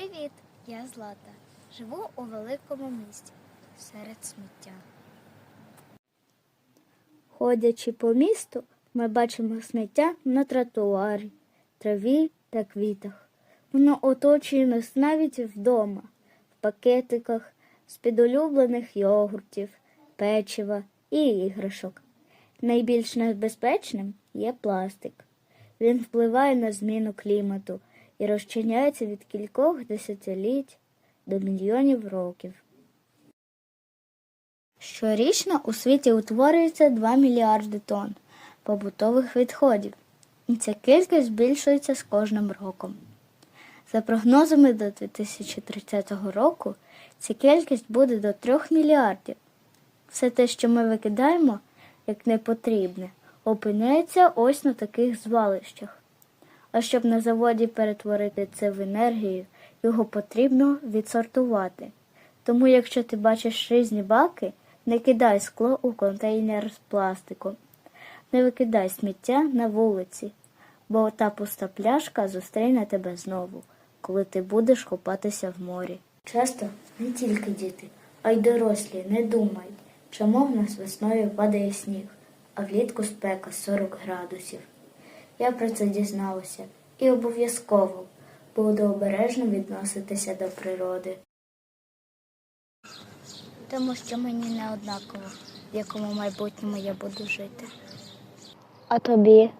Привіт, я Злата. Живу у великому місті серед сміття. Ходячи по місту, ми бачимо сміття на тротуарі, траві та квітах. Воно оточує нас навіть вдома, в пакетиках з-під улюблених йогуртів, печива і іграшок. Найбільш небезпечним є пластик. Він впливає на зміну клімату і розчиняється від кількох десятиліть до мільйонів років. Щорічно у світі утворюється 2 мільярди тонн побутових відходів, і ця кількість збільшується з кожним роком. За прогнозами до 2030 року ця кількість буде до 3 мільярдів. Все те, що ми викидаємо як непотрібне, опиняється ось на таких звалищах. А щоб на заводі перетворити це в енергію, його потрібно відсортувати. Тому, якщо ти бачиш різні баки, не кидай скло у контейнер з пластиком. Не викидай сміття на вулиці, бо та пуста пляшка зустріне тебе знову, коли ти будеш купатися в морі. Часто не тільки діти, а й дорослі не думають, чому в нас весною падає сніг, а влітку спека 40 градусів. Я про це дізналася і обов'язково буду обережно відноситися до природи. Тому що мені не однаково, в якому майбутньому я буду жити. А тобі?